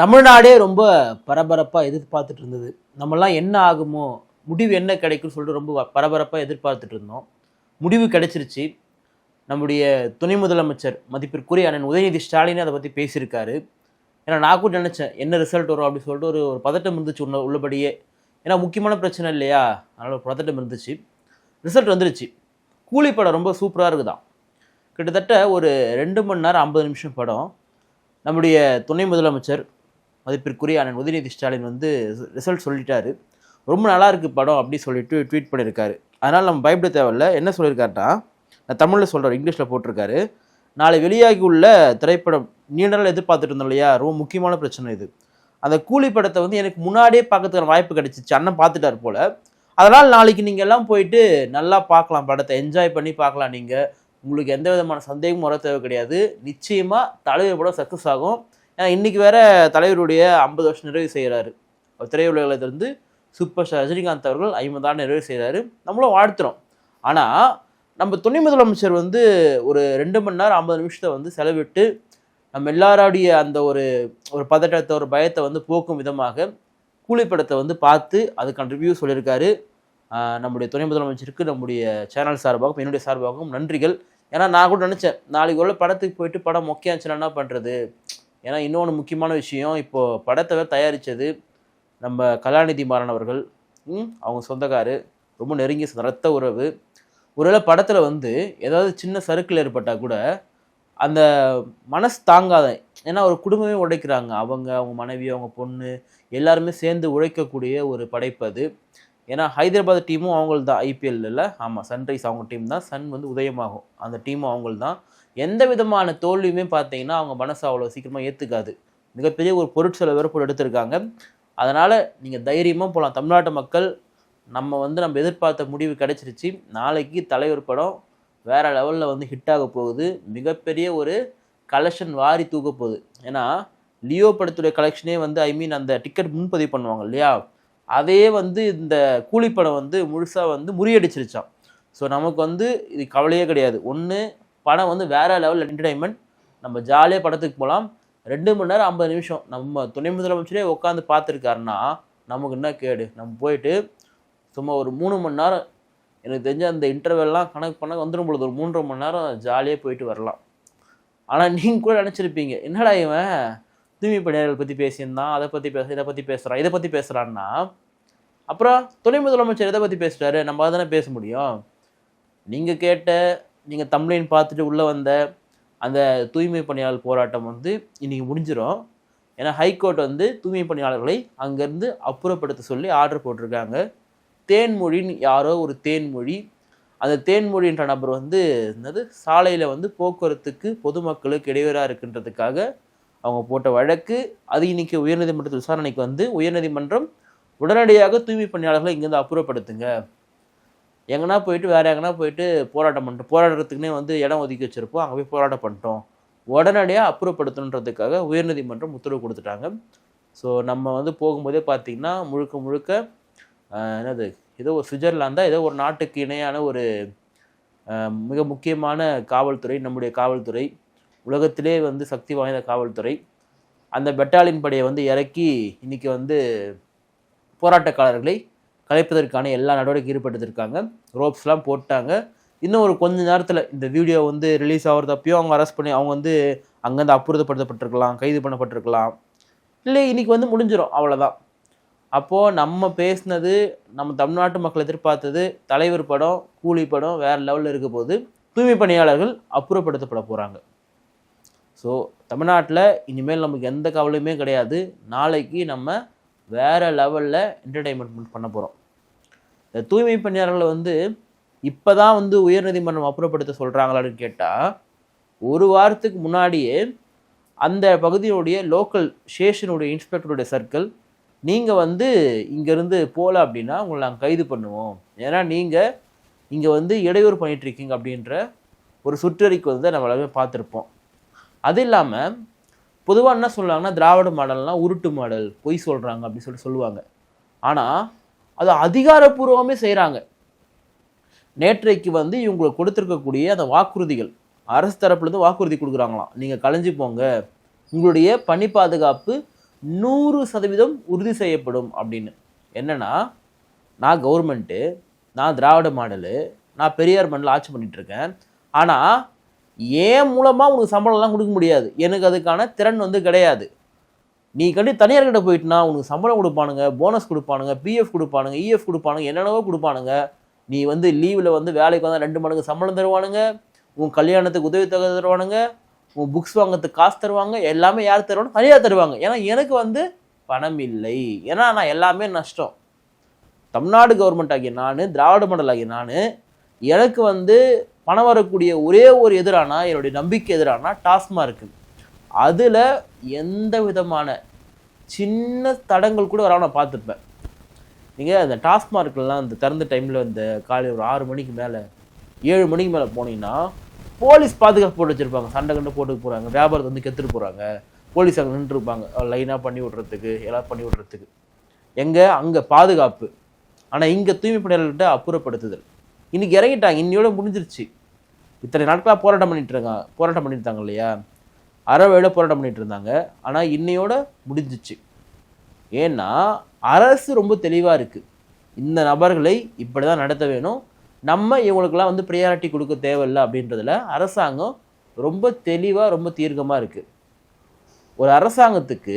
தமிழ்நாடே ரொம்ப பரபரப்பாக எதிர்பார்த்துட்டு இருந்தது. நம்மலாம் என்ன ஆகுமோ முடிவு என்ன கிடைக்கும்னு சொல்லிட்டு ரொம்ப பரபரப்பாக எதிர்பார்த்துட்டு இருந்தோம். முடிவு கிடைச்சிருச்சு. நம்முடைய துணை முதலமைச்சர் மதிப்பிற்குரிய அண்ணன் உதயநிதி ஸ்டாலினே அதை பற்றி பேசியிருக்காரு. ஏன்னா நான் கூட நினச்சேன் என்ன ரிசல்ட் வரும் அப்படின்னு சொல்லிட்டு ஒரு ஒரு பதட்டம் இருந்துச்சு உள்ள உள்ளபடியே. ஏன்னா முக்கியமான பிரச்சனை இல்லையா? அதனால் ஒரு பதட்டம் இருந்துச்சு. ரிசல்ட் வந்துருச்சு. கூலி படம் ரொம்ப சூப்பராக இருக்குதான். கிட்டத்தட்ட ஒரு ரெண்டு மணி நேரம் ஐம்பது நிமிஷம் படம். நம்முடைய துணை முதலமைச்சர் மதிப்பிற்குரிய அண்ணன் உதயநிதி ஸ்டாலின் வந்து ரிசல்ட் சொல்லிட்டாரு. ரொம்ப நல்லா இருக்கு படம் அப்படி சொல்லிட்டு ட்வீட் பண்ணியிருக்காரு அதனால் நம்ம பயப்பட தேவையில்ல. என்ன சொல்லியிருக்காருன்னா நான் தமிழில் சொல்கிறேன் இங்கிலீஷில் போட்டிருக்காரு. நாளை வெளியாகி உள்ள திரைப்படம் நீண்ட நாள் எதிர்பார்த்துட்டு இருந்தோம் இல்லையா? ரொம்ப முக்கியமான பிரச்சனை இது. அந்த கூலி படத்தை வந்து எனக்கு முன்னாடியே பார்க்கறதுக்கான வாய்ப்பு கிடைச்சிச்சு. அண்ணன் பார்த்துட்டார் போல். அதனால் நாளைக்கு நீங்கள் எல்லாம் போயிட்டு நல்லா பார்க்கலாம் படத்தை. என்ஜாய் பண்ணி பார்க்கலாம் நீங்கள் உங்களுக்கு எந்த விதமான சந்தேகமும் வர தேவை கிடையாது. நிச்சயமாக தலைவர் படம் சக்ஸஸ் ஆகும். இன்றைக்கி வேற தலைவருடைய ஐம்பது வருஷம் நிறைவு செய்கிறாரு திரையுலகத்திலிருந்து சூப்பர் ஸ்டார் ரஜினிகாந்த் அவர்கள் ஐம்பதாண்டு நிறைவு செய்கிறாரு நம்மளும் வாழ்த்துறோம். ஆனால் நம்ம துணை முதலமைச்சர் வந்து ஒரு ரெண்டு மணி நேரம் ஐம்பது நிமிஷத்தை வந்து செலவிட்டு நம்ம எல்லாருடைய அந்த ஒரு ஒரு பதட்டத்தை ஒரு பயத்தை வந்து போக்கும் விதமாக கூலி படத்தை வந்து பார்த்து அதுக்கான ரிவ்யூ சொல்லியிருக்காரு. நம்முடைய துணை முதலமைச்சருக்கு நம்முடைய சேனல் சார்பாகவும் என்னுடைய சார்பாகவும் நன்றிகள். ஏன்னா நான் கூட நினச்சேன் நாளைக்கு உள்ள படத்துக்கு போயிட்டு படம் மொக்கையாச்சுன்னா என்ன பண்ணுறது ஏன்னா இன்னொன்று முக்கியமான விஷயம் இப்போது படத்தை தயாரித்தது நம்ம கலாநிதி மாறன் அவர்கள். அவங்க சொந்தக்காரு. ரொம்ப நெருங்கிய ரத்த உறவு. ஒருவேளை படத்தில் வந்து ஏதாவது சின்ன சறுக்கில் ஏற்பட்டால் கூட அந்த மனசு தாங்காத ஏன்னா ஒரு குடும்பமே உடைக்கிறாங்க. அவங்க அவங்க மனைவி அவங்க பொண்ணு எல்லாருமே சேர்ந்து உழைக்கக்கூடிய ஒரு படைப்பு அது. ஏன்னா ஹைதராபாத் டீமும் அவங்களது தான் ஐபிஎல்ல ஆமாம் சன்ரைஸ் அவங்க டீம் தான். சன் வந்து உதயமாகும். அந்த டீமும் அவங்கள்தான். எந்த விதமான தோல்வியுமே பார்த்தீங்கன்னா அவங்க மனசு அவ்வளோ சீக்கிரமாக ஏற்றுக்காது மிகப்பெரிய ஒரு பொருட்செலவு வேறு எடுத்திருக்காங்க. அதனால் நீங்கள் தைரியமாக போகலாம் தமிழ்நாட்டு மக்கள் நம்ம வந்து நம்ம எதிர்பார்த்த முடிவு கிடைச்சிருச்சு. நாளைக்கு தலைவர் படம் வேற லெவலில் வந்து ஹிட் ஆக போகுது. மிகப்பெரிய ஒரு கலெக்ஷன் வாரி தூக்க போகுது. ஏன்னா லியோ படத்துடைய கலெக்ஷனே வந்து ஐ மீன் அந்த டிக்கெட் முன்பதிவு பண்ணுவாங்க இல்லையா? அதே வந்து இந்த கூலி படம் வந்து முழுசாக வந்து முறியடிச்சிருச்சான் ஸோ நமக்கு வந்து இது கவலையே கிடையாது. ஒன்று படம் வந்து வேற லெவல் என்டர்டைன்மெண்ட் நம்ம ஜாலியாக படத்துக்கு போகலாம் ரெண்டு மணி நேரம் ஐம்பது நிமிஷம். நம்ம துணை முதலமைச்சரே உட்காந்து பார்த்துருக்காருன்னா நமக்கு என்ன கேடு? நம்ம போயிட்டு சும்மா ஒரு மூணு மணி நேரம் எனக்கு தெரிஞ்ச அந்த இன்டர்வெல்லாம் கணக்கு பண்ண வந்துடும் பொழுது ஒரு மூன்றரை மணி நேரம் ஜாலியாக போயிட்டு வரலாம். ஆனால் நீங்கள் கூட நினச்சிருப்பீங்க என்னடா இவன்? தூய்மை பணியாளர்கள் பற்றி பேசியிருந்தான் அதை பற்றி பேச இதை பற்றி பேசுகிறான் இதை பற்றி பேசுகிறான்னா அப்புறம் துணை முதலமைச்சர் எதை பற்றி பேசுகிறாரு நம்ம அதை தானே பேச முடியும். நீங்கள் கேட்ட நீங்கள் தம்ப்ளைன் பார்த்துட்டு உள்ளே வந்த அந்த தூய்மை பணியாளர் போராட்டம் வந்து இன்றைக்கி முடிஞ்சிடும் ஏன்னா ஹைகோர்ட் வந்து தூய்மை பணியாளர்களை அங்கேருந்து அப்புறப்படுத்த சொல்லி ஆர்டர் போட்டிருக்காங்க. தேன்மொழின்னு யாரோ ஒரு தேன்மொழி. அந்த தேன்மொழின்ற நபர் வந்து என்னது? சாலையில் வந்து போக்குவரத்துக்கு பொதுமக்களுக்கு இடையூறாக இருக்குன்றதுக்காக அவங்க போட்ட வழக்கு. அது இன்னைக்கு உயர்நீதிமன்றத்தில் விசாரணைக்கு வந்து உயர்நீதிமன்றம் உடனடியாக தூய்மை பணியாளர்களை இங்கேருந்து அப்புறப்படுத்துங்க. எங்கன்னா போயிட்டு வேறு எங்கன்னா போயிட்டு போராட்டம் பண்ணிட்டோம் போராடுறதுக்குன்னே வந்து இடம் ஒதுக்கி வச்சுருப்போம். அங்கே போய் போராட்டம் பண்ணிட்டோம் உடனடியாக அப்புறப்படுத்தணுன்றதுக்காக உயர்நீதிமன்றம் உத்தரவு கொடுத்துட்டாங்க. ஸோ நம்ம வந்து போகும்போதே பார்த்தீங்கன்னா முழுக்க முழுக்க என்னது ஏதோ ஒரு சுவிட்சர்லாந்தா ஏதோ ஒரு நாட்டுக்கு இணையான ஒரு மிக முக்கியமான காவல்துறை நம்முடைய காவல்துறை உலகத்திலே வந்து சக்தி வாய்ந்த காவல்துறை அந்த பெட்டாலியன் படையை வந்து இறக்கி இன்னைக்கு வந்து போராட்டக்காரர்களை கலைப்பதற்கான எல்லா நடவடிக்கை ஈடுபட்டுருக்காங்க. ரோப்ஸ்லாம் போட்டாங்க. இன்னும் ஒரு கொஞ்ச நேரத்தில் இந்த வீடியோ வந்து ரிலீஸ் ஆகிறதப்பையும் அவங்க அரெஸ்ட் பண்ணி அவங்க வந்து அங்கேருந்து அப்புறப்படுத்தப்பட்டிருக்கலாம் கைது பண்ணப்பட்டிருக்கலாம். இல்லை இன்னைக்கு வந்து முடிஞ்சிடும் அவ்வளோதான் அப்போது நம்ம பேசினது நம்ம தமிழ்நாட்டு மக்கள் எதிர்பார்த்தது தலைவர் படம் கூலி படம் வேறு லெவலில் இருக்க போது தூய்மை பணியாளர்கள் அப்புறப்படுத்தப்பட போகிறாங்க ஸோ தமிழ்நாட்டில் இனிமேல் நமக்கு எந்த கவலையுமே கிடையாது. நாளைக்கு நம்ம வேறு லெவலில் என்டர்டெயின்மெண்ட் பண்ண போகிறோம் இந்த தூய்மை பணியாளர்களை வந்து இப்போ தான் வந்து உயர்நீதிமன்றம் அப்புறப்படுத்த சொல்கிறாங்களான்னு கேட்டால் ஒரு வாரத்துக்கு முன்னாடியே அந்த பகுதியினுடைய லோக்கல் ஸ்டேஷனுடைய இன்ஸ்பெக்டருடைய சர்க்கிள் நீங்கள் வந்து இங்கேருந்து போகல அப்படின்னா உங்களை நாங்கள் கைது பண்ணுவோம். ஏன்னா நீங்கள் இங்கே வந்து இடையூறு பண்ணிகிட்ருக்கீங்க அப்படின்ற ஒரு சுற்றறிக்கை வந்து நம்ம எல்லாமே பார்த்துருப்போம். அது இல்லாமல் பொதுவாக என்ன சொல்லுவாங்கன்னா திராவிட மாடல்னால் உருட்டு மாடல் பொய் சொல்கிறாங்க அப்படின்னு சொல்லிட்டு சொல்லுவாங்க. ஆனால் அது அதிகாரப்பூர்வமே செய்கிறாங்க நேற்றைக்கு வந்து இவங்களுக்கு கொடுத்துருக்கக்கூடிய அந்த வாக்குறுதிகள் அரசு தரப்புலேருந்து வாக்குறுதி கொடுக்குறாங்களாம். நீங்கள் கலைஞ்சு போங்க. உங்களுடைய பணி பாதுகாப்பு நூறு சதவீதம் உறுதி செய்யப்படும் அப்படின்னு. என்னென்னா நான் கவர்மெண்ட்டு நான் திராவிட மாடலு நான் பெரியார் மண்ணில் ஆட்சி பண்ணிகிட்ருக்கேன் ஆனால் ஏன் மூலமாக உனக்கு சம்பளம்லாம் கொடுக்க முடியாது? எனக்கு அதுக்கான திறன் வந்து கிடையாது. நீ கண்டி தனியார்கிட்ட போயிட்டுனா உனக்கு சம்பளம் கொடுப்பானுங்க போனஸ் கொடுப்பானுங்க பிஎஃப் கொடுப்பானுங்க இஎஃப் கொடுப்பானுங்க என்னென்னவோ கொடுப்பானுங்க. நீ வந்து லீவில் வந்து வேலைக்கு வந்தால் ரெண்டு மடங்கு சம்பளம் தருவானுங்க உன் கல்யாணத்துக்கு உதவி தொகை தருவானுங்க உன் புக்ஸ் வாங்குறதுக்கு காசு தருவாங்க எல்லாமே யார் தருவானு தனியாக தருவாங்க. ஏன்னா எனக்கு வந்து பணம் இல்லை. ஏன்னா நான் எல்லாமே நஷ்டம். தமிழ்நாடு கவர்மெண்ட் ஆகிய நான் திராவிட மண்டல் ஆகிய நான் எனக்கு வந்து பணம் வரக்கூடிய ஒரே ஒரு எதிரானா என்னுடைய நம்பிக்கை எதிரானா டாஸ்மார்க்கு அதில் எந்த விதமான சின்ன தடங்கள் கூட வராமல் நான் பார்த்துருப்பேன். நீங்கள் அந்த டாஸ்மார்க்லாம் அந்த திறந்த டைமில் இந்த காலை ஒரு ஆறு மணிக்கு மேலே ஏழு மணிக்கு மேலே போனீங்கன்னா போலீஸ் பாதுகாப்பு போட்டு வச்சுருப்பாங்க. சண்டை கண்டு போட்டு போகிறாங்க வியாபாரத்தை வந்து கெத்துட்டு போகிறாங்க போலீஸ் அங்கே நின்றுருப்பாங்க. லைனாக பண்ணி விட்றதுக்கு எல்லாம் பண்ணி விட்றதுக்கு. எங்கே? அங்கே பாதுகாப்பு. ஆனால் இங்கே தூய்மை பணியாளர்கிட்ட அப்புறப்படுத்துதல். இன்றைக்கி இறங்கிட்டாங்க. இன்னையோட முடிஞ்சிருச்சு. இத்தனை நாட்களாக போராட்டம் பண்ணிட்டு இருக்காங்க. போராட்டம் பண்ணியிருந்தாங்க இல்லையா? அறவேட போராட்டம் பண்ணிட்டு இருந்தாங்க. ஆனால் இன்னையோட முடிஞ்சிச்சு. ஏன்னா அரசு ரொம்ப தெளிவாக இருக்குது இந்த நபர்களை இப்படி தான் நடத்த வேணும். நம்ம இவங்களுக்கெல்லாம் வந்து ப்ரியாரிட்டி கொடுக்க தேவையில்லை அப்படின்றதுல அரசாங்கம் ரொம்ப தெளிவாக ரொம்ப தீர்க்கமாக இருக்குது ஒரு அரசாங்கத்துக்கு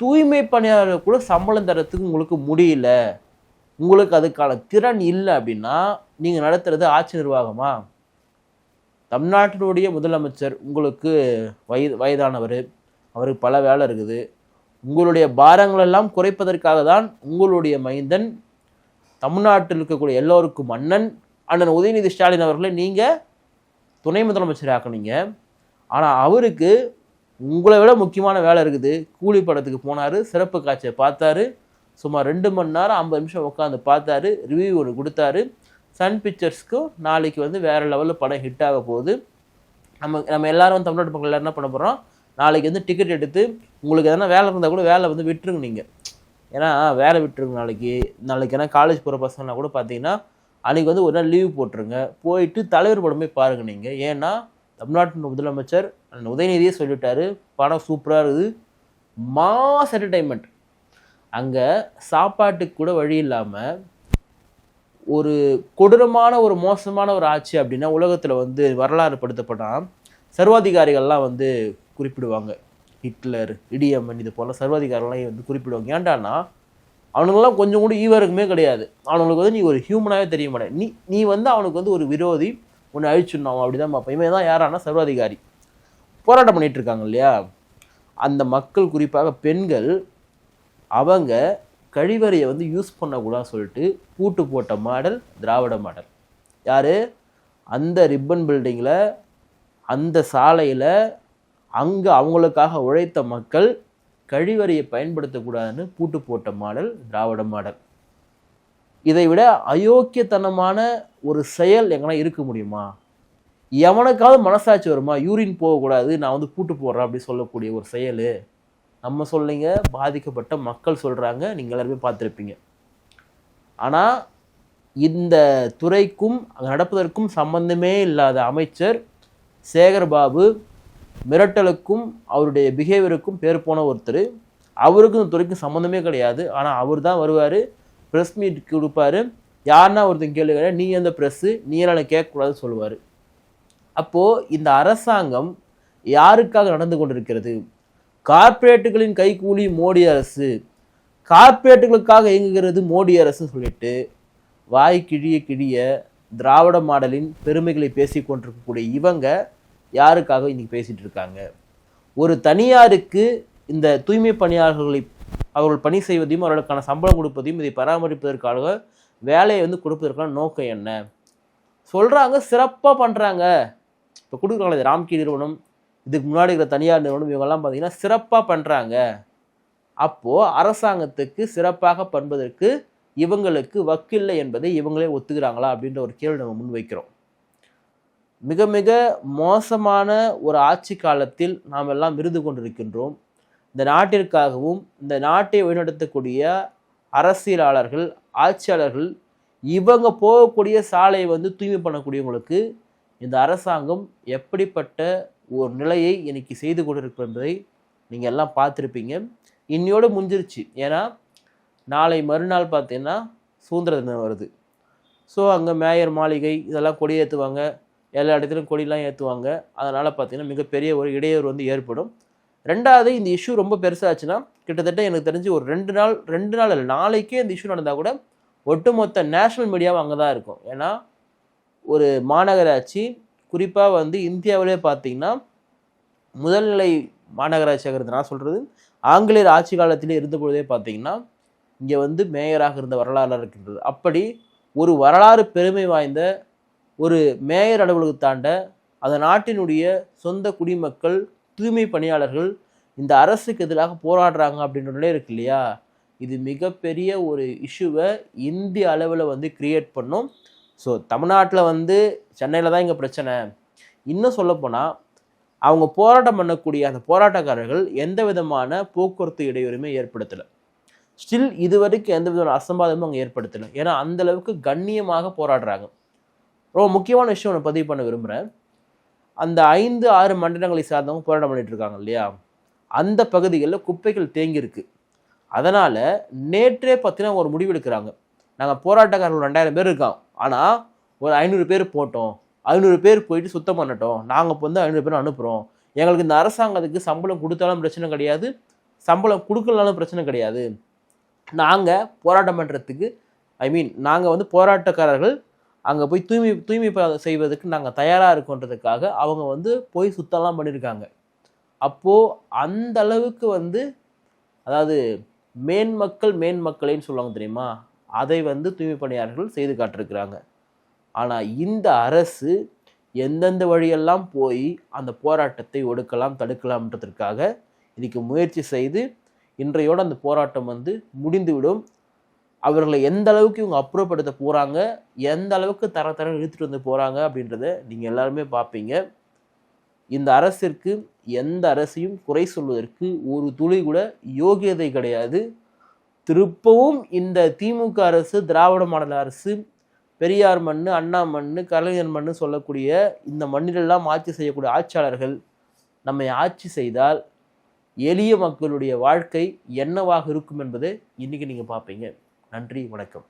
தூய்மை பணியாளர்கள் கூட சம்பளம் தரத்துக்கு உங்களுக்கு முடியல. உங்களுக்கு அதுக்கான திறன் இல்லை அப்படின்னா நீங்கள் நடத்துகிறது ஆட்சி நிர்வாகமாக தமிழ்நாட்டினுடைய முதலமைச்சர் உங்களுக்கு வயது வயதானவர். அவருக்கு பல வேலை இருக்குது. உங்களுடைய பாரங்களெல்லாம் குறைப்பதற்காக தான் உங்களுடைய மைந்தன் தமிழ்நாட்டில் இருக்கக்கூடிய எல்லோருக்கும் மன்னன் அண்ணன் உதயநிதி ஸ்டாலின் அவர்களை நீங்கள் துணை முதலமைச்சர் ஆக்குனீங்க ஆனால் அவருக்கு உங்களை விட முக்கியமான வேலை இருக்குது. கூலி படத்துக்கு போனார் சிறப்பு காட்சியை பார்த்தாரு. சுமார் ரெண்டு மணி நேரம் ஐம்பது நிமிஷம் உட்காந்து பார்த்தாரு. ரிவ்யூ ஒன்று கொடுத்தாரு. சன் பிக்சர்ஸ்க்கும் நாளைக்கு வந்து வேறு லெவலில் படம் ஹிட் ஆக போகுது. நம்ம நம்ம எல்லாரும் தமிழ்நாட்டு மக்கள் என்ன பண்ண போகிறோம் நாளைக்கு வந்து டிக்கெட் எடுத்து உங்களுக்கு எதனா வேலை இருந்தால் கூட வேலை வந்து விட்டுருங்க நீங்கள் ஏன்னா வேலை விட்டுருங்க நாளைக்கு. நாளைக்கு ஏன்னா காலேஜ் போகிற பசங்களாம் கூட பார்த்தீங்கன்னா அன்றைக்கி வந்து ஒரு நாள் லீவ் போட்டுருங்க. போயிட்டு தலைவர் படம் போய் பாருங்க நீங்கள் ஏன்னா தமிழ்நாட்டின் முதலமைச்சர் அண்ணன் உதயநிதியே சொல்லிட்டாரு. படம் சூப்பராக இருக்குது. மாஸ் என்டர்டைன்மெண்ட் அங்கே சாப்பாட்டுக்கு கூட வழி இல்லாமல் ஒரு கொடூரமான ஒரு மோசமான ஒரு ஆட்சி அப்படின்னா உலகத்தில் வந்து வரலாறு படுத்தப்பட்டால் சர்வாதிகாரிகள்லாம் வந்து குறிப்பிடுவாங்க. ஹிட்லர் இடியம்மன் இது போல சர்வாதிகாரிகள்லாம் வந்து குறிப்பிடுவாங்க. ஏன்டான்னா அவனுங்கெல்லாம் கொஞ்சம் கூட ஈவருக்குமே கிடையாது. அவனுங்களுக்கு வந்து நீ ஒரு ஹியூமனாகவே தெரிய மாட்டேன். நீ நீ வந்து அவனுக்கு வந்து ஒரு விரோதி ஒன்று அழிச்சுடணும் அப்படி தான் பார்ப்பேன். இவன் தான் யாரானா சர்வாதிகாரி. போராட்டம் பண்ணிகிட்டு இருக்காங்க இல்லையா? அந்த மக்கள் குறிப்பாக பெண்கள் அவங்க கழிவறையை வந்து யூஸ் பண்ணக்கூடாதுன்னு சொல்லிட்டு பூட்டு போட்ட மாடல் திராவிட மாடல். யார்? அந்த ரிப்பன் பில்டிங்கில் அந்த சாலையில் அங்கே அவங்களுக்காக உழைத்த மக்கள் கழிவறையை பயன்படுத்தக்கூடாதுன்னு பூட்டு போட்ட மாடல் திராவிட மாடல். இதை விட அயோக்கியத்தனமான ஒரு செயல் எங்கன்னா இருக்க முடியுமா? எவனுக்காவது மனசாட்சி வருமா? யூரின் போகக்கூடாது நான் வந்து பூட்டு போடுறேன் அப்படி சொல்லக்கூடிய ஒரு செயல். நம்ம சொல்லிங்க பாதிக்கப்பட்ட மக்கள் சொல்கிறாங்க நீங்கள் எல்லாருமே பார்த்துருப்பீங்க. ஆனால் இந்த துறைக்கும் நடப்பதற்கும் சம்பந்தமே இல்லாத அமைச்சர் சேகர்பாபு மிரட்டலுக்கும் அவருடைய பிஹேவியருக்கும் பேர் போன ஒருத்தர். அவருக்கும் இந்த துறைக்கும் சம்மந்தமே கிடையாது. ஆனால் அவர் தான் வருவார் ப்ரெஸ் மீட் கொடுப்பாரு. யாருன்னா ஒருத்தன் கேள்வி நீ எந்த ப்ரெஸ்ஸு நீ என்ன கேட்கக்கூடாதுன்னு சொல்லுவார். அப்போது இந்த அரசாங்கம் யாருக்காக நடந்து கொண்டிருக்கிறது? கார்ப்பரேட்டுகளின் கைக்கூலி மோடி அரசு. கார்ப்பரேட்டுகளுக்காக இயங்குகிறது மோடி அரசு சொல்லிட்டு வாய் கிழிய கிழிய திராவிட மாடலின் பெருமைகளை பேசி கொண்டிருக்கக்கூடிய இவங்க யாருக்காக இன்னைக்கு பேசிட்டு இருக்காங்க? ஒரு தனியாருக்கு இந்த தூய்மை பணியாளர்களை அவர்கள் பணி செய்வதையும் அவர்களுக்கான சம்பளம் கொடுப்பதையும் இதை பராமரிப்பதற்காக வேலையை வந்து கொடுப்பதற்கான நோக்கம் என்ன? சொல்கிறாங்க சிறப்பாக பண்ணுறாங்க இப்போ கொடுக்குறாங்களே ராம்கி நிறுவனம் இதுக்கு முன்னாடி இருக்கிற தனியார் நிறுவனம் இவங்கெல்லாம் பார்த்தீங்கன்னா சிறப்பாக பண்ணுறாங்க அப்போது அரசாங்கத்துக்கு சிறப்பாக பண்பதற்கு இவங்களுக்கு வக்கில்லை என்பதை இவங்களே ஒத்துக்கிறாங்களா அப்படின்ற ஒரு கேள்வி நம்ம முன்வைக்கிறோம் மிக மிக மோசமான ஒரு ஆட்சி காலத்தில் நாம் எல்லாம் இருந்து கொண்டிருக்கின்றோம். இந்த நாட்டிற்காகவும் இந்த நாட்டை வழிநடத்தக்கூடிய அரசியலாளர்கள் ஆட்சியாளர்கள் இவங்க போகக்கூடிய சாலையை வந்து தூய்மை பண்ணக்கூடியவங்களுக்கு இந்த அரசாங்கம் எப்படிப்பட்ட ஒரு நிலையை இன்னைக்கு செய்து கொண்டிருக்கும் என்பதை நீங்கள் எல்லாம் பார்த்துருப்பீங்க. இன்னையோடு முடிஞ்சிருச்சு. ஏன்னா நாளை மறுநாள் பார்த்தீங்கன்னா சுதந்திர தினம் வருது. ஸோ அங்கே மேயர் மாளிகை இதெல்லாம் கொடி ஏற்றுவாங்க எல்லா இடத்துலையும் கொடிலாம் ஏற்றுவாங்க அதனால் பார்த்தீங்கன்னா மிகப்பெரிய ஒரு இடையூறு வந்து ஏற்படும். ரெண்டாவது இந்த இஷ்யூ ரொம்ப பெருசாச்சுன்னா கிட்டத்தட்ட எனக்கு தெரிஞ்சு ஒரு ரெண்டு நாள் ரெண்டு நாள் இல்லை நாளைக்கே இந்த இஷ்யூ நடந்தால் கூட ஒட்டுமொத்த நேஷ்னல் மீடியாவும் அங்கே தான் இருக்கும். ஏன்னா ஒரு மாநகராட்சி குறிப்பாக வந்து இந்தியாவிலே பார்த்தீங்கன்னா முதல்நிலை மாநகராட்சியாக நான் சொல்கிறது ஆங்கிலேயர் ஆட்சி காலத்திலே இருந்தபொழுதே பார்த்தீங்கன்னா இங்கே வந்து மேயராக இருந்த வரலாறு இருக்கின்றது. அப்படி ஒரு வரலாறு பெருமை வாய்ந்த ஒரு மேயர் அலுவலகத்தாண்ட அந்த நாட்டினுடைய சொந்த குடிமக்கள் தூய்மை பணியாளர்கள் இந்த அரசுக்கு எதிராக போராடுறாங்க அப்படின்றதுலே இருக்கு இல்லையா? இது மிகப்பெரிய ஒரு இஷ்யூவை இந்திய அளவில் வந்து கிரியேட் பண்ணும். ஸோ தமிழ்நாட்டில் வந்து சென்னையில் தான் இங்கே பிரச்சனை. இன்னும் சொல்லப்போனால் அவங்க போராட்டம் பண்ணக்கூடிய அந்த போராட்டக்காரர்கள் எந்த விதமான போக்குவரத்து இடையூறுமே ஏற்படுத்தலை. ஸ்டில் இது வரைக்கும் எந்த விதமான அசம்பாதமும் அங்கே ஏற்படுத்தலை. ஏன்னா அந்த அளவுக்கு கண்ணியமாக போராடுறாங்க. ரொம்ப முக்கியமான விஷயம் ஒன்று பதிவு பண்ண விரும்புகிறேன் அந்த ஐந்து ஆறு மண்டலங்களை சார்ந்தவங்க போராட்டம் பண்ணிட்டு இருக்காங்க இல்லையா? அந்த பகுதிகளில் குப்பைகள் தேங்கியிருக்கு. அதனால் நேற்றே பார்த்தீங்கன்னா ஒரு முடிவு எடுக்கிறாங்க. நாங்கள் போராட்டக்காரர்கள் ரெண்டாயிரம் பேர் இருக்கோம். ஆனால் ஒரு ஐநூறு பேர் போட்டோம் ஐநூறு பேர் போயிட்டு சுத்தம் பண்ணட்டும் நாங்கள் இப்போ வந்து ஐநூறு பேர் அனுப்புகிறோம் எங்களுக்கு இந்த அரசாங்கத்துக்கு சம்பளம் கொடுத்தாலும் பிரச்சனை கிடையாது சம்பளம் கொடுக்கலனாலும் பிரச்சனை கிடையாது. நாங்கள் போராட்டம் பண்ணுறதுக்கு ஐ மீன் நாங்கள் வந்து போராட்டக்காரர்கள் அங்கே போய் தூய்மை தூய்மை செய்வதற்கு நாங்கள் தயாராக இருக்கோன்றதுக்காக அவங்க வந்து போய் சுத்தம்லாம் பண்ணியிருக்காங்க அப்போது அந்த அளவுக்கு வந்து அதாவது மேன்மக்கள் மேன்மக்களேன்னு சொல்லுவாங்க தெரியுமா? அதை வந்து தூய்மை பணியாளர்கள் செய்து காட்டிருக்கிறாங்க. ஆனால் இந்த அரசு எந்தெந்த வழியெல்லாம் போய் அந்த போராட்டத்தை ஒடுக்கலாம் தடுக்கலாம்ன்றதற்காக இதுக்கு முயற்சி செய்து இன்றையோடு அந்த போராட்டம் வந்து முடிந்துவிடும். அவர்களை எந்த அளவுக்கு இவங்க அப்புறப்படுத்த போகிறாங்க எந்த அளவுக்கு தர தர இழுத்துட்டு வந்து போகிறாங்க அப்படின்றத நீங்கள் எல்லாருமே பார்ப்பீங்க இந்த அரசிற்கு எந்த அரசையும் குறை சொல்வதற்கு ஒரு துளி கூட யோகியதை கிடையாது. திருப்பவும் இந்த திமுக அரசு திராவிட மாடல் அரசு பெரியார் மண் அண்ணா மண் கலைஞர் மண் சொல்லக்கூடிய இந்த மண்ணிலெல்லாம் ஆட்சி செய்யக்கூடிய ஆட்சியாளர்கள் நம்மை ஆட்சி செய்தால் எளிய மக்களுடைய வாழ்க்கை என்னவாக இருக்கும் என்பதை இன்னைக்கு நீங்கள் பார்ப்பீங்க. நன்றி வணக்கம்.